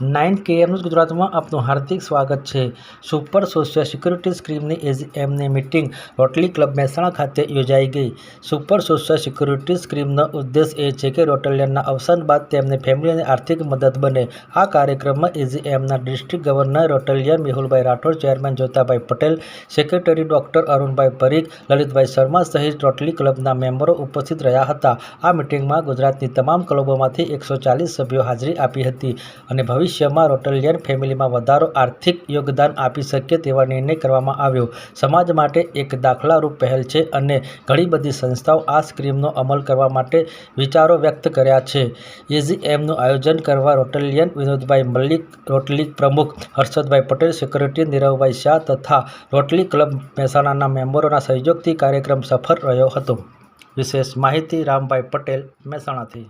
Nine કેએમનું ગુજરાતમાં આપનું હાર્દિક સ્વાગત છે. સુપર સોશિયલ સિક્યુરિટી સ્કીમની એમની મિટિંગ રોટરી ક્લબ મહેસાણા ખાતે યોજાઈ ગઈ. સુપર સોશિયલ સિક્યુરિટી સ્કીમનો ઉદ્દેશ એ છે કે રોટલિયનના અવસાન બાદ તેમની ફેમિલીને આર્થિક મદદ બને. આ કાર્યક્રમમાં એજીએમના district governor Rotarian Mehulbhai Rathod, chairman Jotabhai Patel, secretary doctor Arunbhai Parikh, Lalitbhai Sharma સહિત રોટરી ક્લબના મેમ્બરો ઉપસ્થિત રહ્યા હતા. આ મિટિંગમાં ગુજરાતની તમામ ક્લબોમાંથી એકસો ચાલીસ સભ્યો હાજરી આપી હતી અને ભવિષ્યમાં રોટલિયન ફેમિલીમાં વધારો આર્થિક યોગદાન આપી શકે તેવા નિર્ણય કરવામાં આવ્યો. સમાજ માટે એક દાખલારૂપ પહેલ છે અને ઘણી બધી સંસ્થાઓ આ સ્કીમનો અમલ કરવા માટે વિચારો વ્યક્ત કર્યા છે. એજીએમનું આયોજન કરવા રોટલિયન વિનોદભાઈ મલ્લિક, રોટલી પ્રમુખ હર્ષદભાઈ પટેલ સેક્રેટરી નીરવભાઈ શાહ તથા રોટલી ક્લબ મહેસાણાના મેમ્બરોના સહયોગથી કાર્યક્રમ સફળ રહ્યો હતો. વિશેષ માહિતી રામભાઈ પટેલ, મહેસાણાથી.